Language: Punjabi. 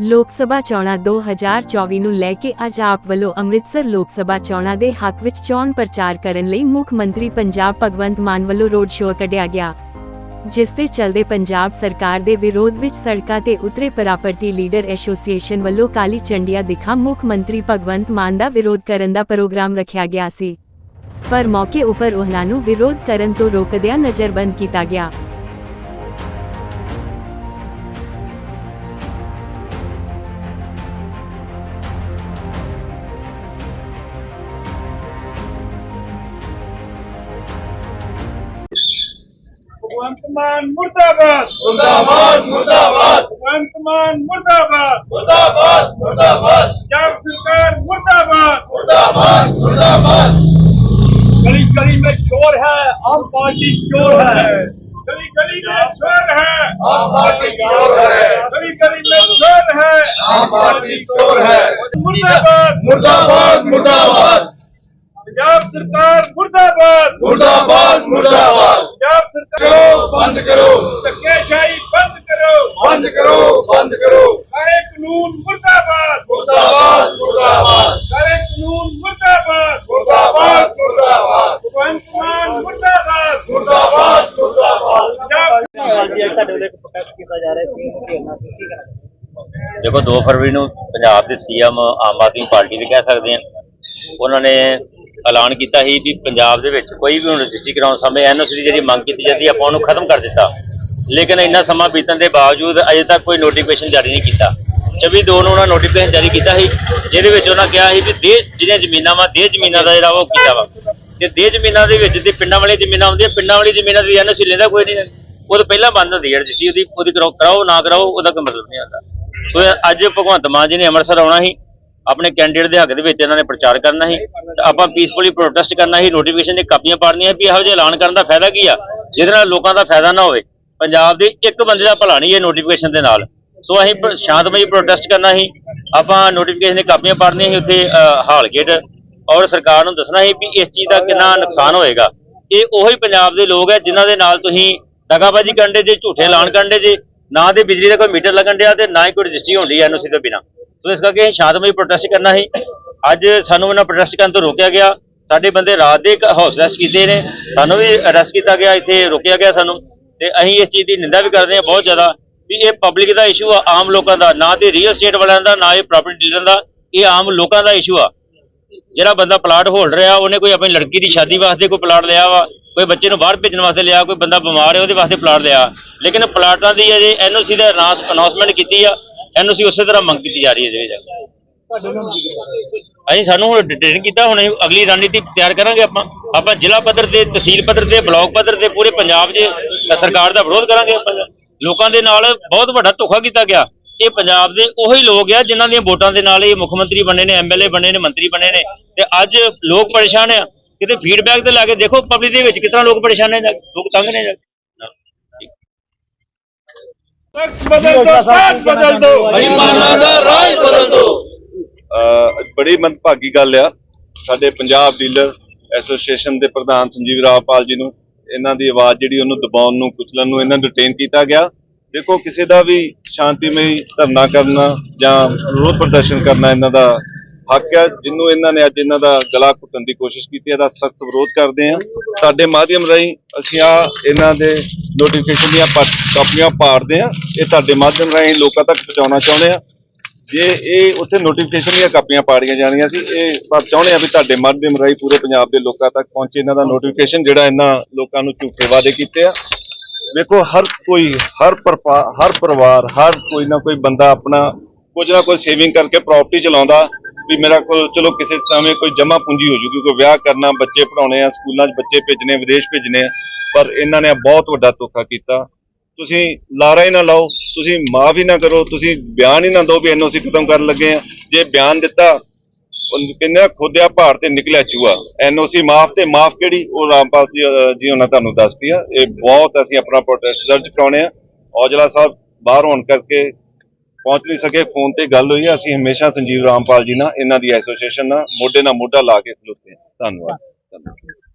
ਲੋਕ ਸਭਾ ਚੋਣਾਂ 2024 ਨੂੰ ਲੈ ਕੇ ਅੱਜ ਆਪ ਵੱਲੋਂ ਅੰਮ੍ਰਿਤਸਰ ਲੋਕ ਸਭਾ ਚੋਣਾਂ ਦੇ ਹੱਕ ਵਿੱਚ ਚੋਣ ਪ੍ਰਚਾਰ ਕਰਨ ਲਈ ਮੁੱਖ ਮੰਤਰੀ ਪੰਜਾਬ ਭਗਵੰਤ ਮਾਨ ਵੱਲੋਂ ਰੋਡ ਸ਼ੋਅ ਕੱਢਿਆ ਗਿਆ। ਜਿਸ ਦੇ ਚਲਦੇ ਪੰਜਾਬ ਸਰਕਾਰ ਦੇ ਵਿਰੋਧ ਵਿੱਚ ਸੜਕਾਂ ਤੇ ਉਤਰੇ ਪ੍ਰਾਪਰਟੀ ਲੀਡਰ ਐਸੋਸੀਏਸ਼ਨ ਵੱਲੋਂ ਕਾਲੀ ਝੰਡੀਆਂ ਦਿਖਾ ਮੁੱਖ ਮੰਤਰੀ ਭਗਵੰਤ ਮਾਨ ਦਾ ਵਿਰੋਧ ਕਰਨ ਦਾ ਪ੍ਰੋਗਰਾਮ ਰੱਖਿਆ ਗਿਆ ਸੀ। ਪਰ ਮੌਕੇ ਉੱਪਰ ਉਹਨਾਂ ਨੂੰ ਵਿਰੋਧ ਕਰਨ ਤੋਂ ਰੋਕਦਿਆਂ ਨਜ਼ਰਬੰਦ ਕੀਤਾ ਗਿਆ। भगवंत मुर्दाबाद। मुर्दाबाद मुर्दाबाद। भगवंत मुर्दाबाद। मुर्दाबाद मुर्दाबाद। पंजाब सरकार मुर्दाबाद। मुर्दाबाद मुर्दाबाद। गली गली में चोर है आम पार्टी चोर है। गली गली में चोर है। आम पार्टी चोर है। गली गली में चोर है। आम पार्टी चोर है। मुर्दाबाद। मुर्दाबाद मुर्दाबाद। पंजाब सरकार मुर्दाबाद। मुर्दाबाद मुर्दाबाद। पंजाब सरकार। ਬੰਦ ਕਰੋ। ਧੱਕੇਸ਼ਾਹੀ ਬੰਦ ਕਰੋ। ਬੰਦ ਕਰੋ ਬੰਦ ਕਰੋ। ਸਾਰੇ ਕਾਨੂੰਨ ਮੁਰਦਾਬਾਦ। ਮੁਰਦਾਬਾਦ ਮੁਰਦਾਬਾਦ। ਸਾਰੇ ਕਾਨੂੰਨ ਮੁਰਦਾਬਾਦ। ਮੁਰਦਾਬਾਦ ਮੁਰਦਾਬਾਦ। ਭਗਵੰਤ ਮੁਰਦਾਬਾਦ। ਮੁਰਦਾਬਾਦ ਮੁਰਦਾਬਾਦ। ਦੇਖੋ 2 ਫਰਵਰੀ ਨੂੰ ਪੰਜਾਬ ਦੇ ਸੀਐਮ ਆਮ ਆਦਮੀ ਪਾਰਟੀ ਦੇ ਕਹਿ ਸਕਦੇ ਆ ਉਹਨਾਂ ਨੇ ਐਲਾਨ ਕੀਤਾ ਸੀ ਵੀ ਪੰਜਾਬ ਦੇ ਵਿੱਚ ਕੋਈ ਵੀ ਹੁਣ ਰਜਿਸਟਰੀ ਕਰਾਉਣ ਸਮੇਂ ਐਨਓਸੀ ਦੀ ਜਿਹੜੀ ਮੰਗ ਕੀਤੀ ਜਾਂਦੀ ਆਪਾਂ ਉਹਨੂੰ ਖਤਮ ਕਰ ਦਿੱਤਾ। ਲੇਕਿਨ ਇੰਨਾ ਸਮਾਂ ਬੀਤਣ ਦੇ ਬਾਵਜੂਦ ਅਜੇ ਤੱਕ ਕੋਈ ਨੋਟੀਫਿਕੇਸ਼ਨ ਜਾਰੀ ਨਹੀਂ ਕੀਤਾ। 24 ਦੋ ਨੂੰ ਉਹਨਾਂ ਨੋਟੀਫਿਕੇਸ਼ਨ ਜਾਰੀ ਕੀਤਾ ਸੀ, ਜਿਹਦੇ ਵਿੱਚ ਉਹਨਾਂ ਕਿਹਾ ਸੀ ਵੀ ਦੇਸ਼ ਜਿਹੜੀਆਂ ਜ਼ਮੀਨਾਂ ਵਾ, ਦੇਸ਼ ਜ਼ਮੀਨਾਂ ਦਾ ਜਿਹੜਾ ਵਾ ਉਹ ਕੀਤਾ ਵਾ। ਤੇ ਦੇਸ਼ ਜ਼ਮੀਨਾਂ ਦੇ ਵਿੱਚ ਤੇ ਪਿੰਡਾਂ ਵਾਲੀ ਜ਼ਮੀਨਾਂ ਹੁੰਦੀਆਂ, ਪਿੰਡਾਂ ਵਾਲੀ ਜ਼ਮੀਨਾਂ ਦੀ ਐਨਓਸੀ ਲੈਂਦਾ ਕੋਈ ਨਹੀਂ। ਉਹ ਤਾਂ ਪਹਿਲਾਂ ਬੰਦ ਹੁੰਦੀ ਹੈ ਰਜਿਸਟਰੀ, ਉਹਦੀ ਉਹਦੀ ਕਰਾਓ ਕਰਾਓ ਨਾ ਕਰਾਓ, ਉਹਦਾ ਕੋਈ ਮਤਲਬ ਨਹੀਂ ਆਉਂਦਾ ਸੋ ਅੱਜ ਭਗਵੰਤ ਮਾਨ ਜੀ ਨੇ ਅੰਮ੍ਰਿਤਸਰ ਆਉਣਾ ਸੀ। ਆਪਣੇ ਕੈਂਡੀਡੇਟ ਦੇ ਹੱਕ ਦੇ ਵਿੱਚ ਇਹਨਾਂ ਨੇ ਪ੍ਰਚਾਰ ਕਰਨਾ ਸੀ। ਆਪਾਂ ਪੀਸਫੁਲੀ ਪ੍ਰੋਟੈਸਟ ਕਰਨਾ ਸੀ ਨੋਟੀਫਿਕੇਸ਼ਨ ਦੀ ਕਾਪੀਆਂ ਪਾੜਨੀਆਂ ਵੀ ਇਹੋ ਜਿਹੇ ਐਲਾਨ ਕਰਨ ਦਾ ਫਾਇਦਾ ਕੀ ਆ? ਜਿਹਦੇ ਨਾਲ ਲੋਕਾਂ ਦਾ ਫਾਇਦਾ ਨਾ ਹੋਵੇ। ਪੰਜਾਬ ਦੇ ਇੱਕ ਬੰਦੇ ਦਾ ਭਲਾ ਨਹੀਂ ਇਹ ਨੋਟੀਫਿਕੇਸ਼ਨ ਦੇ ਨਾਲ। ਸੋ ਅਸੀਂ ਸ਼ਾਂਤਮਈ ਪ੍ਰੋਟੈਸਟ ਕਰਨਾ ਸੀ। ਆਪਾਂ ਨੋਟੀਫਿਕੇਸ਼ਨ ਦੀ ਕਾਪੀਆਂ ਪਾੜਨੀਆਂ ਸੀ ਉੱਥੇ ਹਾਲ ਗੇਟ ਔਰ ਸਰਕਾਰ ਨੂੰ ਦੱਸਣਾ ਸੀ ਵੀ ਇਸ ਚੀਜ਼ ਦਾ ਕਿੰਨਾ ਨੁਕਸਾਨ ਹੋਏਗਾ। ਇਹ ਉਹੀ ਪੰਜਾਬ ਦੇ ਲੋਕ ਹੈ ਜਿਨ੍ਹਾਂ ਦੇ ਨਾਲ ਤੁਸੀਂ ਦਗਾਬਾਜੀ ਕਰਨ ਦੇ ਜੇ, ਝੂਠੇ ਐਲਾਨ ਕਰਨ ਦੇ ਜੇ, ਨਾ ਤੇ ਬਿਜਲੀ ਦਾ ਕੋਈ ਮੀਟਰ ਲੱਗਣ ਡਿਆ ਤੇ ਨਾ ਹੀ ਕੋਈ ਰਜਿਸਟਰੀ ਹੁੰਦੀ ਐ ਐਨਓਸੀ ਤੋਂ ਬਿਨਾ। ਸੋ ਇਸ ਕਰਕੇ ਸ਼ਾਂਤਮਈ ਪ੍ਰੋਟੈਸਟ ਕਰਨਾ ਸੀ। ਅੱਜ ਸਾਨੂੰ ਇਹਨਾਂ ਪ੍ਰੋਟੈਸਟ ਕਰਨ ਤੋਂ ਰੋਕਿਆ ਗਿਆ। ਸਾਡੇ ਬੰਦੇ ਰਾਤ ਦੇ ਹਾਊਸ ਅਰੈਸਟ ਕੀਤੇ ਨੇ। ਸਾਨੂੰ ਵੀ ਅਰੈਸਟ ਕੀਤਾ ਗਿਆ, ਇੱਥੇ ਰੋਕਿਆ ਗਿਆ ਸਾਨੂੰ। ਤੇ ਅਸੀਂ ਇਸ ਚੀਜ਼ ਦੀ ਨਿੰਦਾ ਵੀ ਕਰਦੇ ਹਾਂ ਬਹੁਤ ਜ਼ਿਆਦਾ ਵੀ ਇਹ ਪਬਲਿਕ ਦਾ ਇਸ਼ੂ ਆ, ਆਮ ਲੋਕਾਂ ਦਾ। ਨਾ ਤੇ ਰੀਅਲ ਸਟੇਟ ਵਾਲਿਆਂ ਦਾ, ਨਾ ਇਹ ਪ੍ਰਾਪਰਟੀ ਡੀਲਰ ਦਾ। ਇਹ ਆਮ ਲੋਕਾਂ ਦਾ ਇਸ਼ੂ ਆ। ਜਿਹੜਾ ਬੰਦਾ ਪਲਾਟ ਹੋਲਡਰ ਆ ਉਹਨੇ ਕੋਈ ਆਪਣੀ ਲੜਕੀ ਦੀ ਸ਼ਾਦੀ ਵਾਸਤੇ ਕੋਈ ਪਲਾਟ ਲਿਆ ਵਾ, ਕੋਈ ਬੱਚੇ ਨੂੰ ਬਾਹਰ ਭੇਜਣ ਵਾਸਤੇ ਲਿਆ, ਕੋਈ ਬੰਦਾ ਬਿਮਾਰ ਹੈ, ਉਹਦੇ ਵਾਸਤੇ ਪਲਾਟ ਲਿਆ। ਲੇਕਿਨ ਪਲਾਟਾਂ ਦੀ ਅਜੇ ਐਨਓਸੀ ਦਾ ਅਨਾਉਂਸਮੈਂਟ ਕੀਤੀ ਆ। ਐਨਓਸੀ ਉਸੇ ਤਰ੍ਹਾਂ ਮੰਗ ਕੀਤੀ ਜਾ ਰਹੀ ਹੈ ਜਿਹਦੇ ਅਸੀਂ ਸਾਨੂੰ ਹੁਣ ਡਿਟੇਨ ਕੀਤਾ, ਹੁਣ ਅਸੀਂ ਅਗਲੀ ਰਣਨੀਤੀ ਤਿਆਰ ਕਰਾਂਗੇ ਆਪਾਂ। ਆਪਾਂ ਜ਼ਿਲ੍ਹਾ ਪੱਧਰ ਤੇ, ਤਹਿਸੀਲ ਪੱਧਰ ਤੇ, ਬਲਾਕ ਪੱਧਰ ਤੇ, ਪੂਰੇ ਪੰਜਾਬ 'ਚ ਸਰਕਾਰ ਦਾ ਵਿਰੋਧ ਕਰਾਂਗੇ ਆਪਾਂ। ਲੋਕਾਂ ਦੇ ਨਾਲ ਬਹੁਤ ਵੱਡਾ ਧੋਖਾ ਕੀਤਾ ਗਿਆ। ਇਹ ਪੰਜਾਬ ਦੇ ਉਹੀ ਲੋਕ ਆ ਜਿਨ੍ਹਾਂ ਦੀਆਂ ਵੋਟਾਂ ਦੇ ਨਾਲ ਇਹ ਮੁੱਖ ਮੰਤਰੀ ਬਣੇ ਨੇ ਐਮਐਲਏ ਬਣੇ ਨੇ, ਮੰਤਰੀ ਬਣੇ ਨੇ। ਤੇ ਅੱਜ ਲੋਕ ਪਰੇਸ਼ਾਨ ਆ। ਕਿਤੇ ਫੀਡਬੈਕ ਤੇ ਲਾ ਕੇ ਦੇਖੋ ਪਬਲਿਕ ਦੇ ਵਿੱਚ ਕਿਸ ਤਰ੍ਹਾਂ ਲੋਕ ਪਰੇਸ਼ਾਨ ਨੇ ਲੋਕ ਤੰਗ ਨੇ ਜਾ ਬੜੀ ਮੰਦਭਾਗੀ ਗੱਲ ਆ ਸਾਡੇ ਪੰਜਾਬ ਡੀਲਰ ਐਸੋਸੀਏਸ਼ਨ ਦੇ ਪ੍ਰਧਾਨ ਸੰਜੀਵ ਰਾਵਪਾਲ ਜੀ ਨੂੰ ਇਹਨਾਂ ਦੀ ਆਵਾਜ਼ ਜਿਹੜੀ ਉਹਨੂੰ ਦਬਾਉਣ ਨੂੰ ਕੁਚਲਣ ਨੂੰ ਇਹਨਾਂ ਨੂੰ ਡਿਟੇਨ ਕੀਤਾ ਗਿਆ ਦੇਖੋ ਕਿਸੇ ਦਾ ਵੀ ਸ਼ਾਂਤੀਮਈ ਧਰਨਾ ਕਰਨਾ ਜਾਂ ਵਿਰੋਧ ਪ੍ਰਦਰਸ਼ਨ ਕਰਨਾ ਇਹਨਾਂ ਦਾ ਹੱਕ ਹੈ ਜਿੰਨੂੰ ਇਹਨਾਂ ਨੇ ਅੱਜ ਇਹਨਾਂ ਦਾ ਗਲਾ ਘੁੱਟਣ ਦੀ ਕੋਸ਼ਿਸ਼ ਕੀਤੀ ਇਹਦਾ ਸਖਤ ਵਿਰੋਧ ਕਰਦੇ ਆ ਸਾਡੇ ਮਾਧਿਅਮ ਰਾਹੀਂ ਅਸੀਂ ਆ ਇਹਨਾਂ ਦੇ ਨੋਟੀਫਿਕੇਸ਼ਨ ਦੀਆਂ ਪਾ- ਕਾਪੀਆਂ ਪਾੜਦੇ ਆ। ਇਹ ਤੁਹਾਡੇ ਮਾਧਿਅਮ ਰਾਹੀਂ ਲੋਕਾਂ ਤੱਕ ਪਹੁੰਚਾਉਣਾ ਚਾਹੁੰਦੇ ਆ। ਜੇ ਇਹ ਉੱਥੇ ਨੋਟੀਫਿਕੇਸ਼ਨ ਦੀਆਂ ਕਾਪੀਆਂ ਪਾੜੀਆਂ ਜਾਣੀਆਂ ਸੀ, ਇਹ ਪਰ ਚਾਹੁੰਦੇ ਆ ਵੀ ਤੁਹਾਡੇ ਮਾਧਿਅਮ ਰਾਹੀਂ ਪੂਰੇ ਪੰਜਾਬ ਦੇ ਲੋਕਾਂ ਤੱਕ ਪਹੁੰਚੇ। ਇਹਨਾਂ ਦਾ ਨੋਟੀਫਿਕੇਸ਼ਨ ਜਿਹੜਾ ਇਹਨਾਂ ਲੋਕਾਂ ਨੂੰ ਝੂਠੇ ਵਾਅਦੇ ਕੀਤੇ ਆ। ਵੇਖੋ ਹਰ ਕੋਈ, ਹਰ ਪਰਪਾ- ਹਰ ਪਰਿਵਾਰ, ਹਰ ਕੋਈ ਨਾ ਕੋਈ ਬੰਦਾ ਆਪਣਾ ਕੁਝ ਨਾ ਕੁਝ ਸੇਵਿੰਗ ਕਰਕੇ ਪ੍ਰਾਪਰਟੀ ਚਲਾਉਂਦਾ। ਵੀ ਮੇਰਾ ਕੋਲ ਚਲੋ ਕਿਸੇ ਸਮੇਂ ਕੋਈ ਜਮਾ ਪੂੰਜੀ ਹੋ ਜੂਗੀ, ਕੋਈ ਵਿਆਹ ਕਰਨਾ, ਬੱਚੇ ਪੜਾਉਣੇ ਆ, ਸਕੂਲਾਂ 'ਚ ਬੱਚੇ ਭੇਜਣੇ, ਵਿਦੇਸ਼ ਭੇਜਣੇ ਆ, ਪਰ ਇਹਨਾਂ ਨੇ ਬਹੁਤ ਵੱਡਾ ਧੋਖਾ ਕੀਤਾ। ਤੁਸੀਂ ਲਾਰਾ ਹੀ ਨਾ ਲਾਓ, ਤੁਸੀਂ ਮਾਫ ਹੀ ਨਾ ਕਰੋ, ਤੁਸੀਂ ਬਿਆਨ ਹੀ ਨਾ ਦਿਓ ਵੀ ਐਨਓਸੀ ਖਤਮ ਕਰਨ ਲੱਗੇ ਆ। ਜੇ ਬਿਆਨ ਦਿੱਤਾ, ਉਹ ਕਹਿੰਦੇ ਆ ਭਾਰ ਤੇ ਨਿਕਲਿਆ ਚੂਹਾ। ਐਨਓਸੀ ਮਾਫ ਤੇ ਮਾਫ ਕਿਹੜੀ? ਉਹ ਰਾਮਪਾਲ ਜੀ ਜੀ ਉਹਨਾਂ ਤੁਹਾਨੂੰ ਦੱਸਦੀ ਆ। ਇਹ ਬਹੁਤ ਅਸੀਂ ਆਪਣਾ ਪ੍ਰੋਟੈਸਟ ਦਰਜ ਕਰਾਉਣੇ ਆ। ਔਜਲਾ ਸਾਹਿਬ ਬਾਹਰ ਹੋਣ ਕਰਕੇ ਪਹੁੰਚ ਨਹੀਂ ਸਕੇ, ਫੋਨ ਤੇ ਗੱਲ ਹੋਈ ਹੈ ਅਸੀਂ ਹਮੇਸ਼ਾ ਸੰਜੀਵ ਰਾਮਪਾਲ ਜੀ ਨਾਲ, ਇਹਨਾਂ ਦੀ ਐਸੋਸੀਏਸ਼ਨ ਨਾਲ, ਮੋਢੇ ਨਾਲ ਮੋਢਾ ਲਾ ਕੇ ਖਲੋਤੇ ਹਾਂ। ਧੰਨਵਾਦ। ਧੰਨਵਾਦ।